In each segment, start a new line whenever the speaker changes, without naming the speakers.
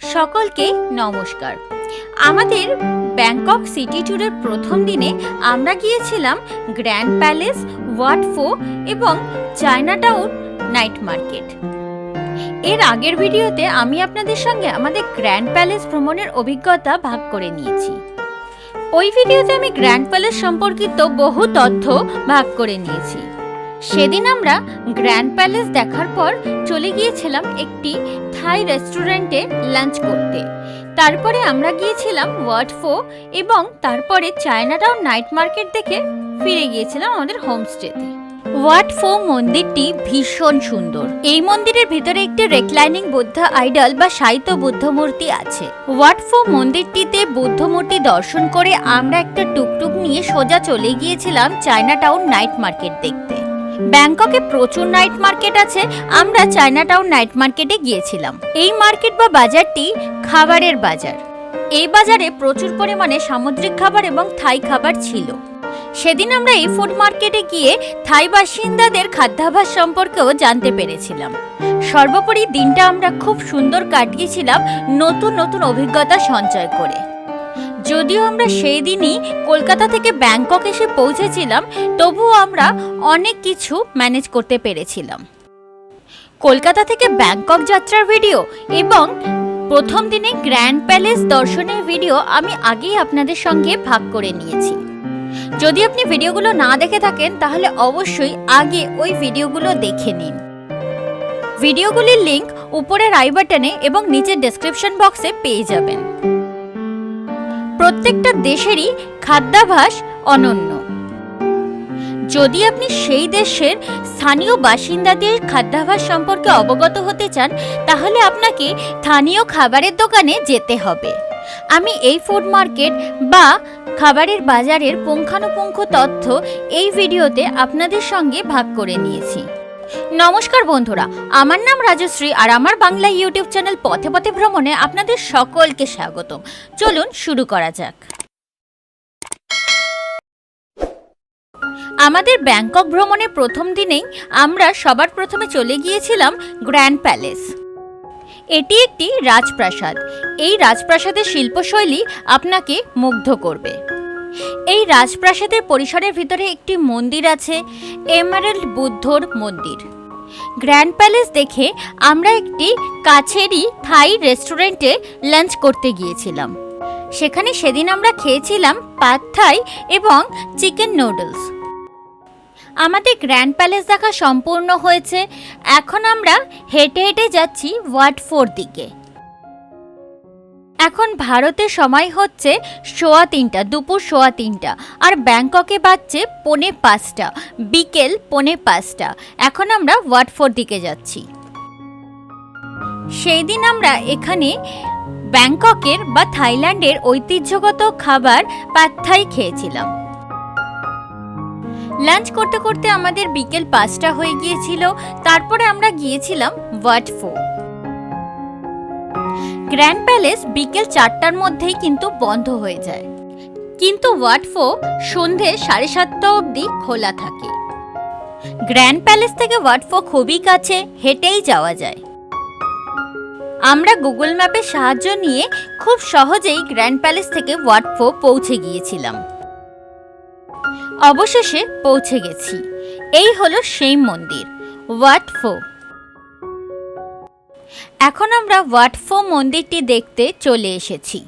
সকলকে নমস্কার। আমাদের ব্যাংকক সিটি ট্যুরের প্রথম দিনে আমরা গিয়েছিলাম গ্র্যান্ড প্যালেস ওয়াটফো এবং চায়নাটাউন নাইট মার্কেট। এর আগের ভিডিওতে আমি আপনাদের সঙ্গে আমাদের গ্র্যান্ড প্যালেস ভ্রমণের অভিজ্ঞতা ভাগ করে নিয়েছি। ওই ভিডিওতে আমি গ্র্যান্ড প্যালেস সম্পর্কিত বহু তথ্য ভাগ করে নিয়েছি। সেদিন আমরা গ্র্যান্ড প্যালেস দেখার পর চলে গিয়েছিলাম একটি থাই রেস্টুরেন্টে লাঞ্চ করতে। তারপরে আমরা গিয়েছিলাম ওয়ার্ড ওয়াটফো এবং তারপরে চায়নাটাউন নাইট মার্কেট দেখে ফিরে গিয়েছিলাম আমাদের হোমস্টেতে। ওয়াটফো মন্দিরটি ভীষণ সুন্দর। এই মন্দিরের ভিতরে একটি রেক্লাইনিং বুদ্ধ আইডল বা সাহিত্য বুদ্ধ মূর্তি আছে। ওয়াটফো মন্দিরটিতে বুদ্ধ মূর্তি দর্শন করে আমরা একটা টুকটুক নিয়ে সোজা চলে গিয়েছিলাম চায়না টাউন নাইট মার্কেট দেখতে। ব্যাংককে প্রচুর নাইট মার্কেট আছে, আমরা চায়নাটাউন নাইট মার্কেটে গিয়েছিলাম। এই মার্কেট বা বাজারটি খাবারের বাজার। এই বাজারে প্রচুর পরিমাণে সামুদ্রিক খাবার এবং থাই খাবার ছিল। সেদিন আমরা এই ফুড মার্কেটে গিয়ে থাই বাসিন্দাদের খাদ্যাভাস সম্পর্কেও জানতে পেরেছিলাম। সর্বোপরি দিনটা আমরা খুব সুন্দর কাটিয়েছিলাম নতুন নতুন অভিজ্ঞতা সঞ্চয় করে। যদিও আমরা সেই দিনই কলকাতা থেকে ব্যাংকক এসে পৌঁছেছিলাম, তবুও আমরা অনেক কিছু ম্যানেজ করতে পেরেছিলাম। কলকাতা থেকে ব্যাংকক যাত্রার ভিডিও এবং প্রথম দিনে গ্র্যান্ড প্যালেস দর্শনের ভিডিও আমি আগেই আপনাদের সঙ্গে ভাগ করে নিয়েছি। যদি আপনি ভিডিওগুলো না দেখে থাকেন, তাহলে অবশ্যই আগে ওই ভিডিওগুলো দেখে নিন। ভিডিওগুলির লিংক উপরের আই বাটনে এবং নিচের ডেসক্রিপশন বক্সে পেয়ে যাবেন। প্রত্যেকটা দেশেরই খাদ্যাভাস অনন্য। যদি আপনি সেই দেশের স্থানীয় বাসিন্দাদের খাদ্যাভাস সম্পর্কে অবগত হতে চান, তাহলে আপনাকে স্থানীয় খাবারের দোকানে যেতে হবে। আমি এই ফুড মার্কেট বা খাবারের বাজারের পুঙ্খানুপুঙ্খ তথ্য এই ভিডিওতে আপনাদের সঙ্গে ভাগ করে নিয়েছি। নমস্কার বন্ধুরা, আমার নাম রাজশ্রী আর আমার বাংলা ইউটিউব চ্যানেল পথে পথে ভ্রমণে আপনাদের সকলকে স্বাগতম। চলুন শুরু করা যাক। আমাদের ব্যাংকক ভ্রমণের প্রথম দিনেই আমরা সবার প্রথমে চলে গিয়েছিলাম গ্র্যান্ড প্যালেস। এটি একটি রাজপ্রাসাদ। এই রাজপ্রাসাদের শিল্পশৈলী আপনাকে মুগ্ধ করবে। এই রাজপ্রাসাদের পরিসরের ভিতরে একটি মন্দির আছে, এমারেল্ড বুদ্ধর মন্দির। গ্র্যান্ড প্যালেস দেখে আমরা একটি কাছেরই থাই রেস্টুরেন্টে লাঞ্চ করতে গিয়েছিলাম। সেখানে সেদিন আমরা খেয়েছিলাম পাত থাই এবং চিকেন নুডলস। আমাদের গ্র্যান্ড প্যালেস দেখা সম্পূর্ণ হয়েছে। এখন আমরা হেঁটে হেঁটে যাচ্ছি ওয়ার্ড ফোর দিকে। এখন ভারতের সময় হচ্ছে সোয়া তিনটা, দুপুর সোয়া তিনটা, আর ব্যাংককে বাজছে পৌনে পাঁচটা, বিকেল পৌনে পাঁচটা। এখন আমরা ওয়ার্ড ফোর দিকে যাচ্ছি। সেই দিন আমরা এখানে ব্যাংককের বা থাইল্যান্ডের ঐতিহ্যগত খাবার পাত্থাই খেয়েছিলাম। লাঞ্চ করতে করতে আমাদের বিকেল পাঁচটা হয়ে গিয়েছিল, তারপরে আমরা গিয়েছিলাম ওয়াটফো গ্র্যান্ড প্যালেস বিকেল চারটার মধ্যেই কিন্তু বন্ধ হয়ে যায়। কিন্তু ওয়াটফো সন্ধে সাড়ে সাতটা অবধি খোলা থাকে। গ্র্যান্ড প্যালেস থেকে ওয়াটফো খুবই কাছে হেঁটেই যাওয়া যায়। আমরা গুগল ম্যাপের সাহায্য নিয়ে খুব সহজেই গ্র্যান্ড প্যালেস থেকে ওয়াটফো পৌঁছে গিয়েছিলাম। অবশেষে পৌঁছে গেছি। এই হলো সেই মন্দির ওয়াটফো এখন আমরা ওয়াটফো মন্দিরটি দেখতে চলে এসেছি।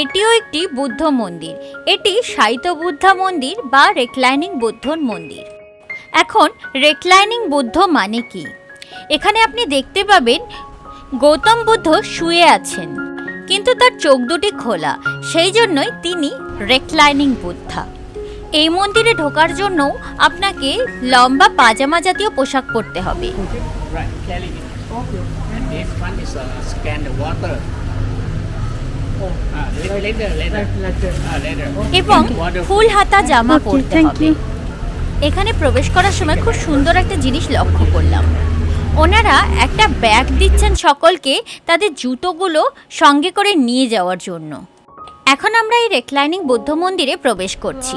এটিও একটি বুদ্ধ মন্দির। এটি সাইত বুদ্ধা মন্দির বা রেক্লাইনিং বুদ্ধর মন্দির। এখন রেক্লাইনিং বুদ্ধ মানে কি? এখানে আপনি দেখতে পাবেন গৌতম বুদ্ধ শুয়ে আছেন, কিন্তু তার চোখ দুটি খোলা, সেই জন্যই তিনি রেক্লাইনিং বুদ্ধা। এই মন্দিরে ঢোকার জন্য আপনাকে লম্বা পাজামা জাতীয় পোশাক পরতে হবে. এবং ফুল হাতা জামা পরতে হবে। এখানে প্রবেশ করার সময় খুব সুন্দর একটা জিনিস লক্ষ্য করলাম। ওনারা একটা ব্যাগ দিচ্ছেন সকলকে তাদের জুতোগুলো সঙ্গে করে নিয়ে যাওয়ার জন্য। এখন আমরা এই রেক্লাইনিং বৌদ্ধ মন্দিরে প্রবেশ করছি।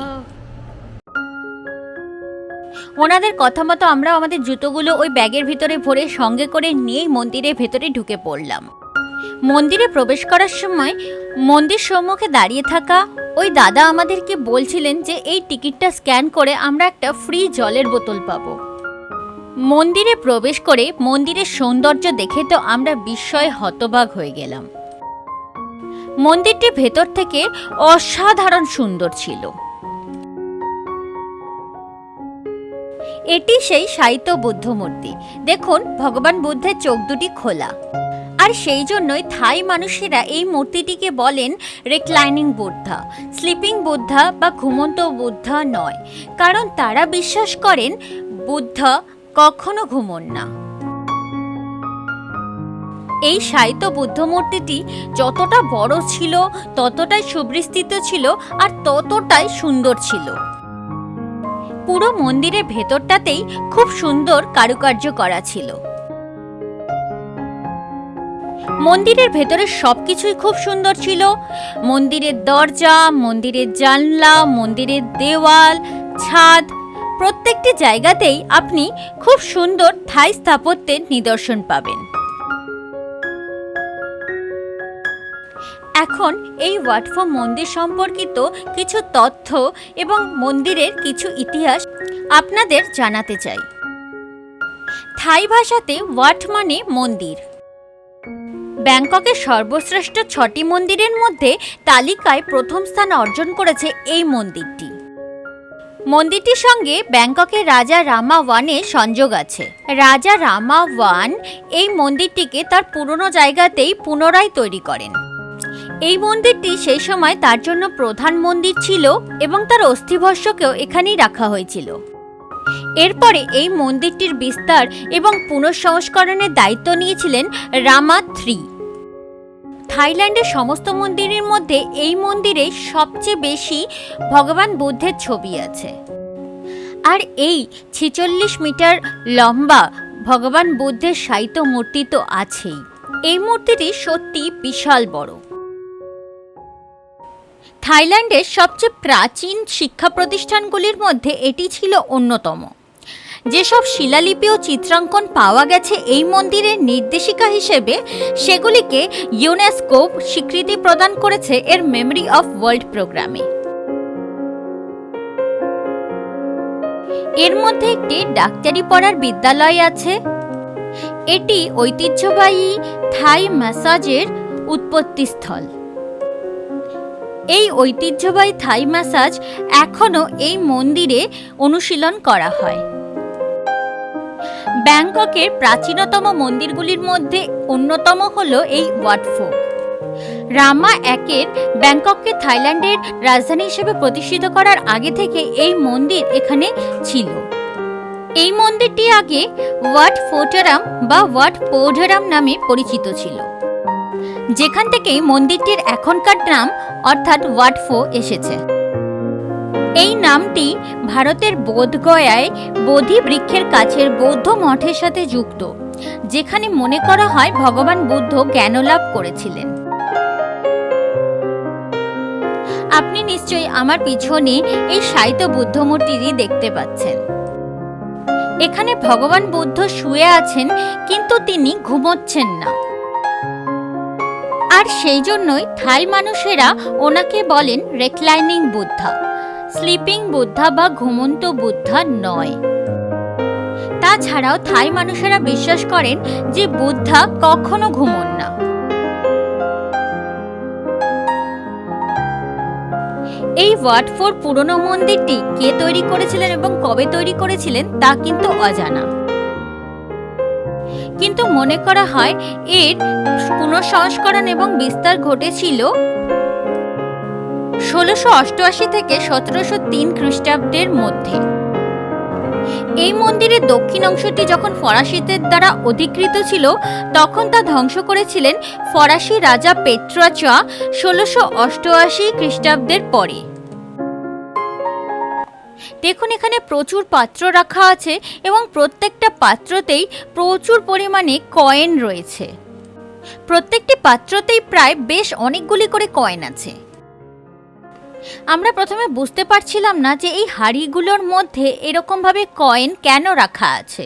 ওনাদের কথা মতো আমরা আমাদের জুতোগুলো ওই ব্যাগের ভিতরে ভরে সঙ্গে করে নিয়েই মন্দিরের ভেতরে ঢুকে পড়লাম। মন্দিরে প্রবেশ করার সময় মন্দির সম্মুখে দাঁড়িয়ে থাকা ওই দাদা আমাদেরকে বলছিলেন যে এই টিকিটটা স্ক্যান করে আমরা একটা ফ্রি জলের বোতল পাবো। মন্দিরে প্রবেশ করে মন্দিরের সৌন্দর্য দেখে তো আমরা বিস্ময়ে হতবাক হয়ে গেলাম। মন্দিরটি ভেতর থেকে অসাধারণ সুন্দর ছিল। এটি সেই সাহিত্য বুদ্ধ মূর্তি। দেখুন, ভগবান বুদ্ধের চোখ দুটি খোলা। আর সেই জন্যই থাই মানুষেরা এই মূর্তিটিকে বলেন রেক্লাইনিং বুদ্ধা স্লিপিং বুদ্ধা বা ঘুমন্ত বুদ্ধা নয়। কারণ তারা বিশ্বাস করেন বুদ্ধা কখনো ঘুমন না। এই সাহিত্য বুদ্ধ মূর্তিটি যতটা বড় ছিল, ততটাই সুবিস্তৃত ছিল আর ততটাই সুন্দর ছিল। পুরো মন্দিরের ভেতরটাতেই খুব সুন্দর কারুকার্য করা ছিল। মন্দিরের ভেতরে সবকিছুই খুব সুন্দর ছিল। মন্দিরের দরজা, মন্দিরের জানলা, মন্দিরের দেওয়াল, ছাদ, প্রত্যেকটি জায়গাতেই আপনি খুব সুন্দর থাই স্থাপত্যের নিদর্শন পাবেন। এখন এই ওয়াটফো মন্দির সম্পর্কিত কিছু তথ্য এবং মন্দিরের কিছু ইতিহাস আপনাদের জানাতে চাই। থাই ভাষাতে ওয়াট মানে মন্দির। ব্যাংককের সর্বশ্রেষ্ঠ ছটি মন্দিরের মধ্যে তালিকায় প্রথম স্থান অর্জন করেছে এই মন্দিরটি। মন্দিরটির সঙ্গে ব্যাংককের রাজা রামা ওয়ানের সংযোগ আছে। রাজা রামা ওয়ান এই মন্দিরটিকে তার পুরনো জায়গাতেই পুনরায় তৈরি করেন। এই মন্দিরটি সেই সময় তার জন্য প্রধান মন্দির ছিল এবং তার অস্থিভস্যকেও এখানেই রাখা হয়েছিল। এরপরে এই মন্দিরটির বিস্তার এবং পুনঃসংস্করণের দায়িত্ব নিয়েছিলেন রামা থ্রি থাইল্যান্ডের সমস্ত মন্দিরের মধ্যে এই মন্দিরে সবচেয়ে বেশি ভগবান বুদ্ধের ছবি আছে। আর এই ছেচল্লিশ মিটার লম্বা ভগবান বুদ্ধের সাহিত্য মূর্তি তো আছেই। এই মূর্তিটি সত্যি বিশাল বড়। থাইল্যান্ডের সবচেয়ে প্রাচীন শিক্ষা প্রতিষ্ঠানগুলির মধ্যে এটি ছিল অন্যতম। যেসব শিলালিপি ও চিত্রাঙ্কন পাওয়া গেছে এই মন্দিরের নির্দেশিকা হিসেবে, সেগুলিকে ইউনেস্কো স্বীকৃতি প্রদান করেছে এর মেমরি অফ ওয়ার্ল্ড প্রোগ্রামে। এর মধ্যে একটি ডাক্তারি পড়ার বিদ্যালয় আছে। এটি ঐতিহ্যবাহী থাই ম্যাসাজের উৎপত্তিস্থল। এই ঐতিহ্যবাহী থাই ম্যাসাজ এখনও এই মন্দিরে অনুশীলন করা হয়। ব্যাংককের প্রাচীনতম মন্দিরগুলির মধ্যে অন্যতম হল এই ওয়াটফো। রামা একের ব্যাংকককে থাইল্যান্ডের রাজধানী হিসেবে প্রতিষ্ঠিত করার আগে থেকে এই মন্দির এখানে ছিল। এই মন্দিরটি আগে ওয়াট ফোটারাম বা ওয়াট পৌডারাম নামে পরিচিত ছিল। যেখান থেকেই মন্দিরটির এখনকার নাম অর্থাৎ ওয়াটফো এসেছে। এই নামটি ভারতের বোধগয়ায় বোধি বৃক্ষের কাছের বৌদ্ধ মঠের সাথে যুক্ত, যেখানে মনে করা হয় ভগবান বুদ্ধ জ্ঞানলাভ করেছিলেন। আপনি নিশ্চয়ই আমার পিছনে এই সাহিত্য বুদ্ধ মূর্তিটি দেখতে পাচ্ছেন। এখানে ভগবান বুদ্ধ শুয়ে আছেন, কিন্তু তিনি ঘুমোচ্ছেন না। আর সেই জন্যই থাই মানুষেরা ওনাকে বলেন রেক্লাইনিং বুদ্ধা স্লিপিং বুদ্ধা বা ঘুমন্ত বুদ্ধা নয়। তাছাড়াও থাই মানুষেরা বিশ্বাস করেন যে বুদ্ধা কখনো ঘুমন না। এই ওয়াটফোর পুরনো মন্দিরটি কে তৈরি করেছিলেন এবং কবে তৈরি করেছিলেন তা কিন্তু অজানা। কিন্তু মনে করা হয় এর পুনঃসংস্করণ এবং বিস্তার ঘটেছিল ষোলোশো অষ্টআশি থেকে সতেরোশো তিন খ্রিস্টাব্দের মধ্যে। এই মন্দিরের দক্ষিণ অংশটি যখন ফরাসিদের দ্বারা অধিকৃত ছিল, তখন তা ধ্বংস করেছিলেন ফরাসি রাজা পেট্রাচা ষোলোশো অষ্টআশি খ্রিস্টাব্দের পরে। দেখুন, এখানে প্রচুর পাত্র রাখা আছে এবং প্রত্যেকটা পাত্রতেই প্রচুর পরিমাণে কয়েন রয়েছে। প্রত্যেকটি পাত্রতেই প্রায় বেশ অনেকগুলি করে কয়েন আছে। আমরা প্রথমে বুঝতে পারছিলাম না যে এই হাড়িগুলোর মধ্যে এরকমভাবে কয়েন কেন রাখা আছে।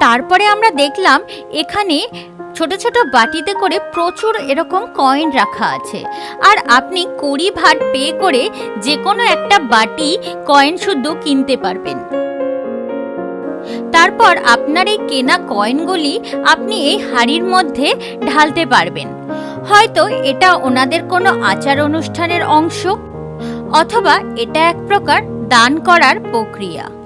তারপরে আমরা দেখলাম এখানে ছোট ছোট বাটিতে করে প্রচুর এরকম কয়েন রাখা আছে। আর আপনি কুড়ি ভাট পে করে যে কোনো একটা বাটি কয়েন শুদ্ধ কিনতে পারবেন। তারপর আপনার এই কেনা কয়েনগুলি আপনি এই হাড়ির মধ্যে ঢালতে পারবেন। হয়তো এটা ওনাদের কোনো আচার অনুষ্ঠানের অংশ, অথবা এটা এক প্রকার দান করার প্রক্রিয়া।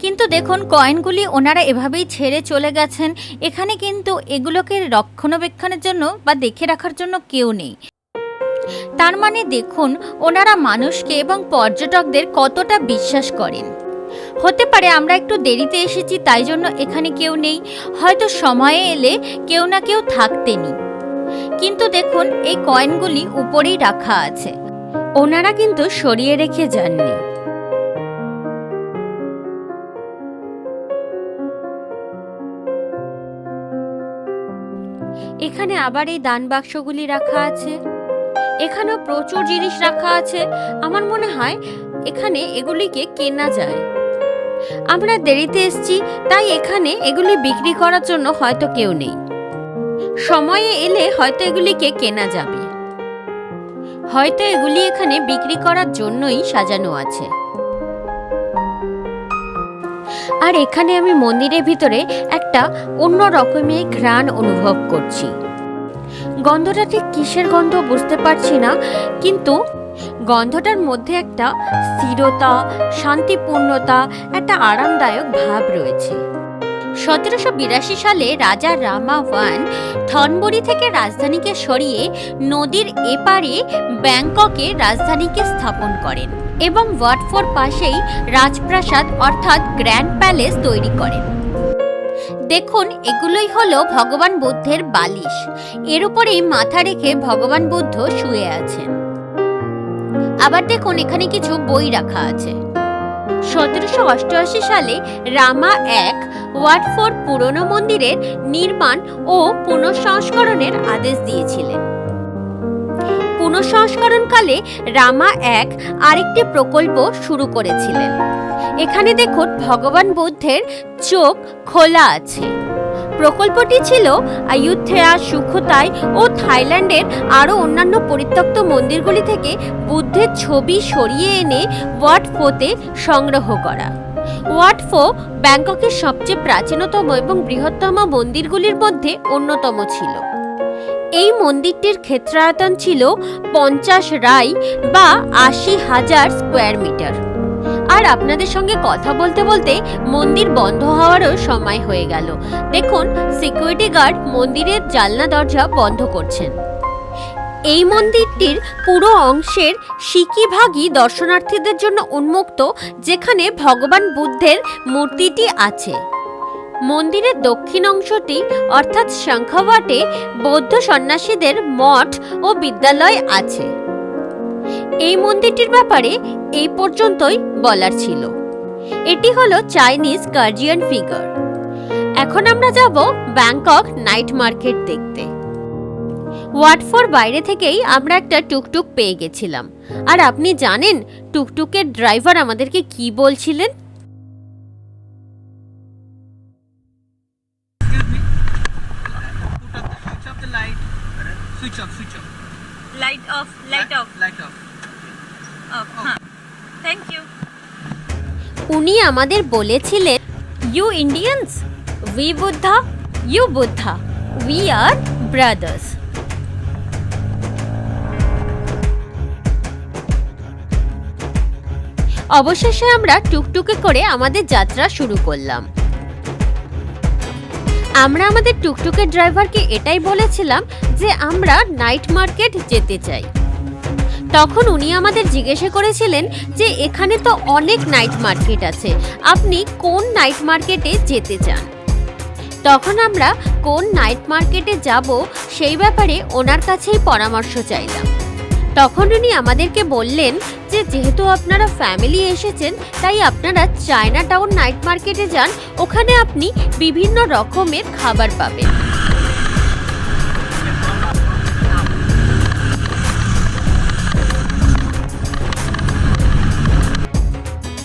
কিন্তু দেখুন, কয়েনগুলি ওনারা এভাবেই ছেড়ে চলে গেছেন। এখানে কিন্তু এগুলোকে রক্ষণাবেক্ষণের জন্য বা দেখে রাখার জন্য কেউ নেই। তার মানে দেখুন, ওনারা মানুষকে এবং পর্যটকদের কতটা বিশ্বাস করেন। হতে পারে আমরা একটু দেরিতে এসেছি, তাই জন্য এখানে কেউ নেই। হয়তো সময়ে এলে কেউ না কেউ থাকতেনি কিন্তু দেখুন, এই কয়েনগুলি উপরেই রাখা আছে। ওনারা কিন্তু সরিয়ে রেখে যাননি। এখানে আবার এই দান বাক্সগুলি রাখা আছে। এখানেও প্রচুর জিনিস রাখা আছে। আমার মনে হয় এখানে এগুলিকে কেনা যায়। আমরা দেরিতে এসেছি, তাই এখানে এগুলি বিক্রি করার জন্য হয়তো কেউ নেই। সময়ে এলে হয়তো এগুলিকে কেনা যাবে। হয়তো এগুলি এখানে বিক্রি করার জন্যই সাজানো আছে। আর এখানে আমি মন্দিরের ভিতরে একটা অন্য রকমের ঘ্রাণ অনুভব করছি। গন্ধটা ঠিক কিসের গন্ধ বুঝতে পারছি না, কিন্তু গন্ধটার মধ্যে একটা স্থিরতা, শান্তিপূর্ণতা, একটা আরামদায়ক ভাব রয়েছে। সতেরোশো বিরাশি সালে রাজা রামা ওয়ান থনবুরি থেকে রাজধানীকে সরিয়ে নদীর এপারে ব্যাংককে রাজধানীকে স্থাপন করেন। এবং ওয়াটফোর পাশেই রাজপ্রাসাদ অর্থাৎ গ্র্যান্ড প্যালেস তৈরি করেন। দেখুন, এগুলোই হলো ভগবান বুদ্ধের বালিশ। এর উপরেই মাথা রেখে ভগবান বুদ্ধ শুয়ে আছেন। আবার দেখুন, এখানে কিছু বই রাখা আছে। সতেরোশো অষ্টআশি সালে রামা এক ওয়াটফোর্ড পুরনো মন্দিরের নির্মাণ ও পুনঃসংস্করণের আদেশ দিয়েছিলেন। পুনঃসংস্করণকালে রামা এক আরেকটি প্রকল্প শুরু করেছিলেন। এখানে দেখুন ভগবান বুদ্ধের চোখ খোলা আছে। প্রকল্পটি ছিল আয়ুথেয়া সুখতাই ও থাইল্যান্ডের আরও অন্যান্য পরিত্যক্ত মন্দিরগুলি থেকে বুদ্ধের ছবি সরিয়ে এনে ওয়াটফোতে সংগ্রহ করা। ওয়াটফো ব্যাংককের সবচেয়ে প্রাচীনতম এবং বৃহত্তম মন্দিরগুলির মধ্যে অন্যতম ছিল। এই মন্দিরটির ক্ষেত্রায়তন ছিল পঞ্চাশ রাই বা আশি হাজার স্কোয়ার মিটার। আর আপনাদের সঙ্গে কথা বলতে বলতে মন্দির বন্ধ হওয়ারও সময় হয়ে গেল। দেখুন সিকিউরিটি গার্ড মন্দিরের জালনা দরজা বন্ধ করছেন। এই মন্দিরটির পুরো অংশের সিকিভাগই দর্শনার্থীদের জন্য উন্মুক্ত, যেখানে ভগবান বুদ্ধের মূর্তিটি আছে। মন্দিরের দক্ষিণ অংশটি, অর্থাৎ শঙ্খবাটে বৌদ্ধ সন্ন্যাসীদের মঠ ও বিদ্যালয় আছে। এই মন্দিরটির ব্যাপারে এই পর্যন্তই বলার ছিল। এটি হলো চাইনিজ গার্জিয়ান ফিগার। এখন আমরা যাব ব্যাংকক নাইট মার্কেট দেখতে। ওয়াটফোর বাইরে থেকেই আমরা একটা টুকটুক পেয়ে গেছিলাম। আর আপনি জানেন, টুকটুকের ড্রাইভার আমাদেরকে কি বলছিলেন? উনি আমাদের বলেছিলেন you Indians we Buddha you Buddha we are brothers অবশেষে আমরা টুকটুকে করে আমাদের যাত্রা শুরু করলাম। আমরা আমাদের টুকটুকের ড্রাইভারকে এটাই বলেছিলাম যে আমরা নাইট মার্কেট যেতে চাই। তখন উনি আমাদের জিজ্ঞেস করেছিলেন যে এখানে তো অনেক নাইট মার্কেট আছে। আপনি কোন নাইট মার্কেটে যেতে চান? তখন আমরা কোন নাইট মার্কেটে যাব সেই ব্যাপারে ওনার কাছেই পরামর্শ চাইলাম। তখন উনি আমাদেরকে বললেন যে যেহেতু আপনারা ফ্যামিলি এসেছেন, তাই আপনারা চায়না টাউন নাইট মার্কেটে যান। ওখানে আপনি বিভিন্ন রকমের খাবার পাবেন।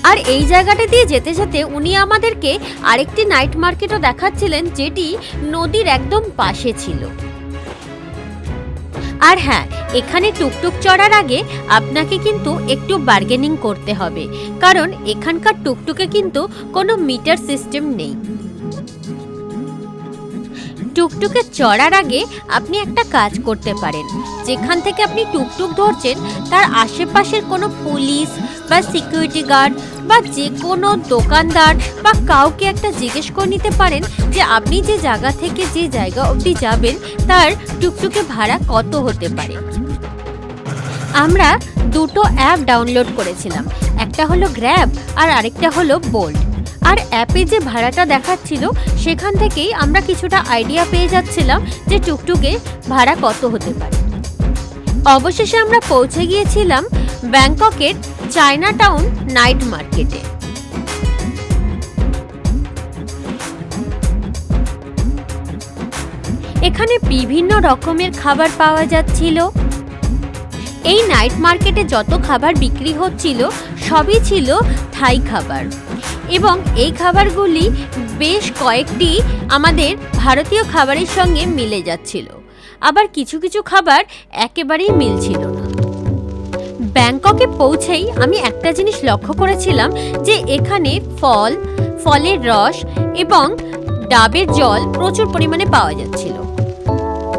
আর এই জায়গাটা দিয়ে যেতে যেতে উনি আমাদেরকে আরেকটি নাইট মার্কেটও দেখাচ্ছিলেন যেটি নদীর একদম পাশে ছিল। আর হ্যাঁ এখানে টুকটুক চড়ার আগে আপনাকে কিন্তু একটু বার্গেনিং করতে হবে। কারণ এখানকার টুকটুকে কিন্তু কোনো মিটার সিস্টেম নেই। টুকটুকে চড়ার আগে আপনি একটা কাজ করতে পারেন। যেখান থেকে আপনি টুকটুক ধরছেন, তার আশেপাশের কোনো পুলিশ বা সিকিউরিটি গার্ড বা যে কোনো দোকানদার বা কাউকে একটা জিজ্ঞেস করে নিতে পারেন যে আপনি যে জায়গা থেকে যে জায়গা অবধি যাবেন, তার টুকটুকে ভাড়া কত হতে পারে। আমরা দুটো অ্যাপ ডাউনলোড করেছিলাম। একটা হলো গ্র্যাব আর আরেকটা হলো বোল্ট আর অ্যাপে যে ভাড়াটা দেখাচ্ছিল, সেখান থেকেই আমরা কিছুটা আইডিয়া পেয়ে যাচ্ছিলাম যে টুকটুকে ভাড়া কত হতে পারে। অবশেষে আমরা পৌঁছে গিয়েছিলাম ব্যাংককের চায়না টাউন নাইট মার্কেটে। এখানে বিভিন্ন রকমের খাবার পাওয়া যাচ্ছিল। এই নাইট মার্কেটে যত খাবার বিক্রি হচ্ছিল, সবই ছিল থাই খাবার। এবং এই খাবারগুলি বেশ কয়েকটি আমাদের ভারতীয় খাবারের সঙ্গে মিলে যাচ্ছিল। আবার কিছু কিছু খাবার একেবারেই মিলছিল না। ব্যাংককে পৌঁছেই আমি একটা জিনিস লক্ষ্য করেছিলাম যে এখানে ফল, ফলের রস এবং ডাবের জল প্রচুর পরিমাণে পাওয়া যাচ্ছিল।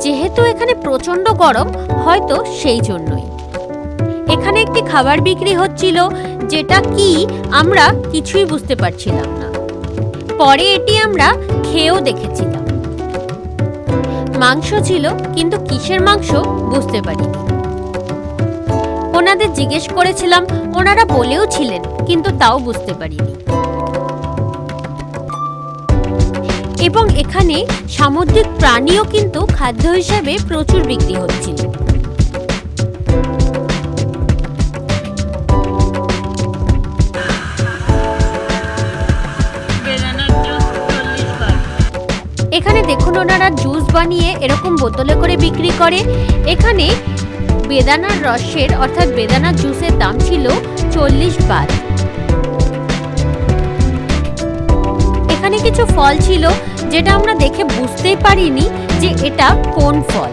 যেহেতু এখানে প্রচণ্ড গরম, হয়তো সেই জন্যই। এখানে একটি খাবার বিক্রি হচ্ছিল, যেটা কি আমরা কিছুই বুঝতে পারছিলাম না। পরে এটি আমরা খেয়েও দেখেছিলাম। মাংস ছিল, কিন্তু কিসের মাংস বুঝতে পারিনি। ওনাদের জিজ্ঞেস করেছিলাম, ওনারা বলেও ছিলেন, কিন্তু তাও বুঝতে পারিনি। এবং এখানে সামুদ্রিক প্রাণীও কিন্তু খাদ্য হিসাবে প্রচুর বিক্রি হচ্ছিল। এখানে দেখুন ওনারা জুস বানিয়ে এরকম বোতলে করে বিক্রি করে। এখানে বেদানার রসের, অর্থাৎ বেদানার জুসের দাম ছিল চল্লিশ বার এখানে কিছু ফল ছিল, যেটা আমরা দেখে বুঝতেই পারিনি যে এটা কোন ফল।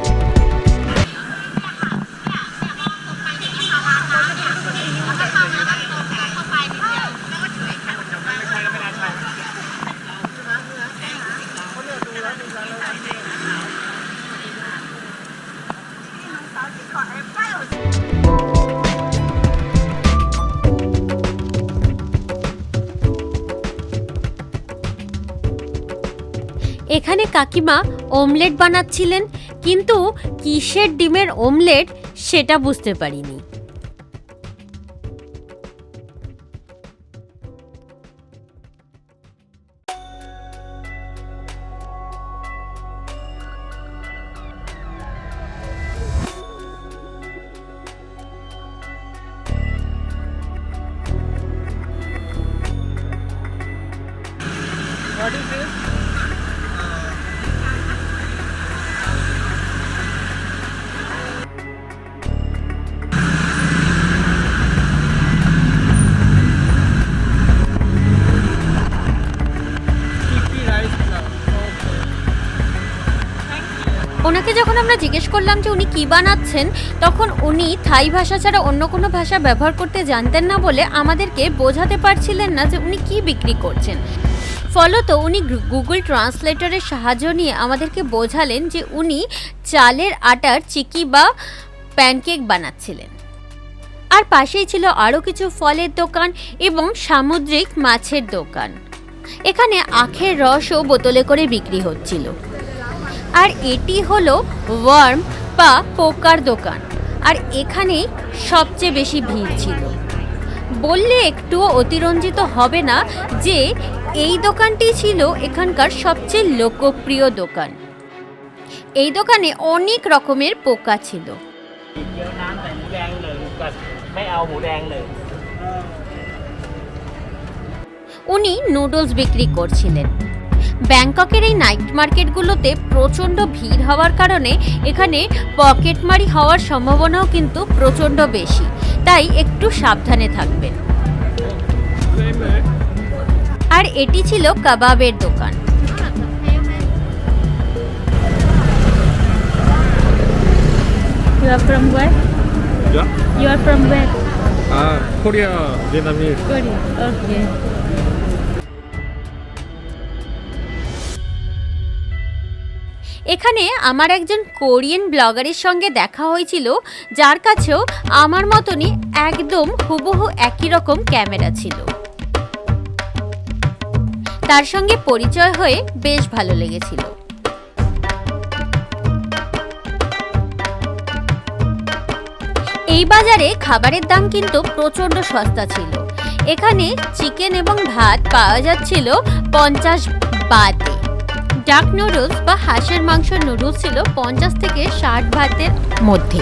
কাকিমা অমলেট বানাচ্ছিলেন কিন্তু কিসের ডিমের অমলেট সেটা বুঝতে পারিনি। আমরা জিজ্ঞেস করলাম যে উনি কি বানাচ্ছেন, তখন উনি থাই ভাষা ছাড়া অন্য কোনো ভাষা ব্যবহার করতে জানতেন না বলে আমাদেরকে বোঝাতে পারছিলেন না যে উনি কি বিক্রি করছেন। ফলত উনি গুগল ট্রান্সলেটরের সাহায্য নিয়ে আমাদেরকে বোঝালেন যে উনি চালের আটার চিকি বা প্যানকেক বানাচ্ছিলেন। আর পাশেই ছিল আরও কিছু ফলের দোকান এবং সামুদ্রিক মাছের দোকান। এখানে আখের রসও বোতলে করে বিক্রি হচ্ছিল। আর এটি হলো ওয়ার্ম বা পোকার দোকান। আর এখানে সবচেয়ে বেশি ভিড় ছিল। বললে একটুও অতিরঞ্জিত হবে না যে এই দোকানটি ছিল এখানকার সবচেয়ে লোকপ্রিয় দোকান। এই দোকানে অনেক রকমের পোকা ছিল। উনি নুডলস বিক্রি করছিলেন। ব্যাংককের এই নাইট মার্কেটগুলোতে প্রচণ্ড ভিড় হওয়ার কারণে এখানে পকেটমারি হওয়ার সম্ভাবনাও কিন্তু প্রচণ্ড বেশি তাই একটু সাবধানে থাকবেন আর এটি ছিল কাবাবের দোকান
You are from where?
Yeah.
You are from where?
Uh, Korea, Vietnamese.
Korea. Okay.
এখানে আমার একজন কোরিয়ান ব্লগারের সঙ্গে দেখা হয়েছিল, যার কাছেও আমার মতনই একদম হুবহু একই রকম ক্যামেরা ছিল। তার সঙ্গে পরিচয় হয়ে বেশ ভালো লেগেছিল। এই বাজারে খাবারের দাম কিন্তু প্রচণ্ড সস্তা ছিল। এখানে চিকেন এবং ভাত পাওয়া যাচ্ছিল পঞ্চাশ বাতে ডাক নুডলস বা হাঁসের মাংস নুডলস ছিল পঞ্চাশ থেকে ষাট ভাতের মধ্যে।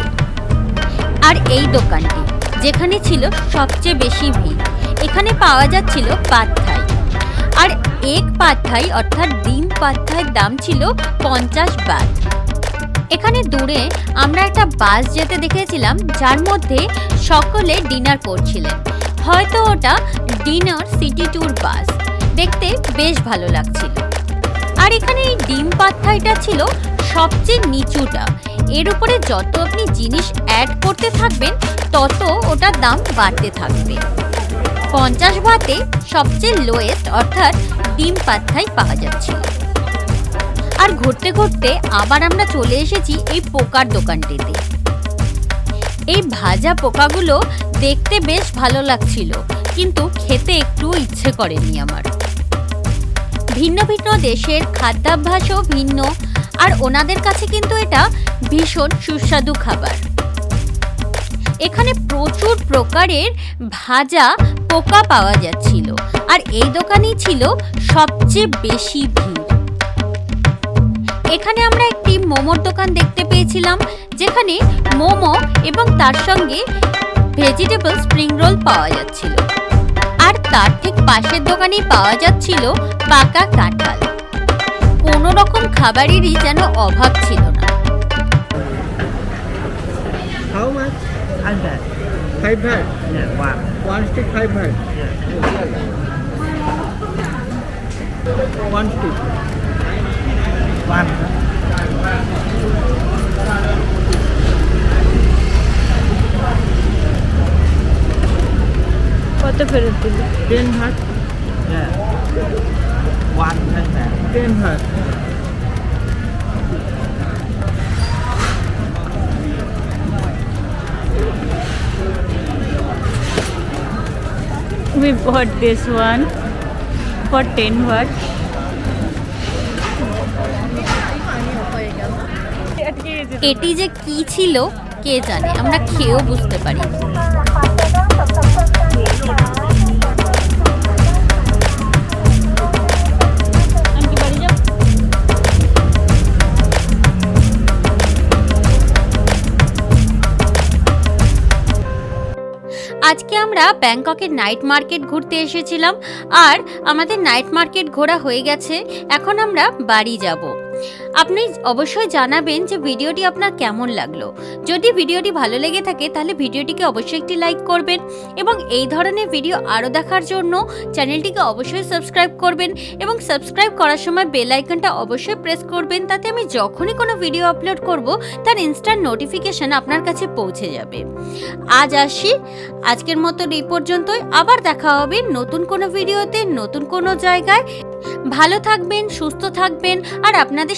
আর এই দোকানটি, যেখানে ছিল সবচেয়ে বেশি ভিড়, এখানে পাওয়া যাচ্ছিল পাত থাই। আর এক পাত থাই অর্থাৎ ডিম পাত থাইয়ের দাম ছিল পঞ্চাশ বাত এখানে দূরে আমরা একটা বাস যেতে দেখেছিলাম, যার মধ্যে সকলে ডিনার করছিলেন। হয়তো ওটা ডিনার সিটি ট্যুর বাস। দেখতে বেশ ভালো লাগছিল। আর এখানে এই ডিম পাত্থাইটা ছিল সবচেয়ে নিচুটা। এর উপরে যত আপনি জিনিস অ্যাড করতে থাকবেন, তত ওটার দাম বাড়তে থাকবে। পঞ্চাশ ভাতে সবচেয়ে লোয়েস্ট অর্থাৎ ডিম পাত্থাই পাওয়া যাচ্ছিল আর ঘুরতে ঘুরতে আবার আমরা চলে এসেছি এই পোকার দোকানটিতে। এই ভাজা পোকাগুলো দেখতে বেশ ভালো লাগছিল, কিন্তু খেতে একটু ইচ্ছে করেনি আমার। ভিন্ন ভিন্ন দেশের খাদ্যাভ্যাসও ভিন্ন, আর ওনাদের কাছে কিন্তু এটা ভীষণ সুস্বাদু খাবার। এখানে প্রচুর প্রকারের ভাজা পোকা পাওয়া যাচ্ছিল, আর এই দোকানেই ছিল সবচেয়ে বেশি ভিড়। এখানে আমরা একটি মোমোর দোকান দেখতে পেয়েছিলাম, যেখানে মোমো এবং তার সঙ্গে ভেজিটেবল স্প্রিং রোল পাওয়া যাচ্ছিল। আর তার ঠিক পাশের দোকানে পাওয়া যাচ্ছিল পাকা কাঁঠাল। কোন রকম খাবারেরই যেন অভাব ছিল না।
কত ফেরত দিলি
Ten baht.
Yeah. One under.
Ten baht.
We bought this one for 10 baht.
এটি যে কি ছিল কে জানে আমরা খেয়েও বুঝতে পারি আজকে আমরা ব্যাংককের নাইট মার্কেট ঘুরতে এসেছিলাম, আর আমাদের নাইট মার্কেট ঘোরা হয়ে গেছে, এখন আমরা বাড়ি যাব। আপনি অবশ্যই জানাবেন যে ভিডিওটি আপনার কেমন লাগল। যদি ভিডিওটি ভালো লেগে থাকে, তাহলে ভিডিওটিকে অবশ্যই একটি লাইক করবেন এবং এই ধরনের ভিডিও আরও দেখার জন্য চ্যানেলটিকে অবশ্যই সাবস্ক্রাইব করবেন এবং সাবস্ক্রাইব করার সময় বেল আইকনটা অবশ্যই প্রেস করবেন, তাতে আমি যখনই কোনো ভিডিও আপলোড করব, তার ইনস্ট্যান্ট নোটিফিকেশন আপনার কাছে পৌঁছে যাবে। আজ আসি, আজকের মতো এই পর্যন্তই। আবার দেখা হবে নতুন কোনো ভিডিওতে, নতুন কোনো জায়গায়। ভালো থাকবেন, সুস্থ থাকবেন, আর আপনাদের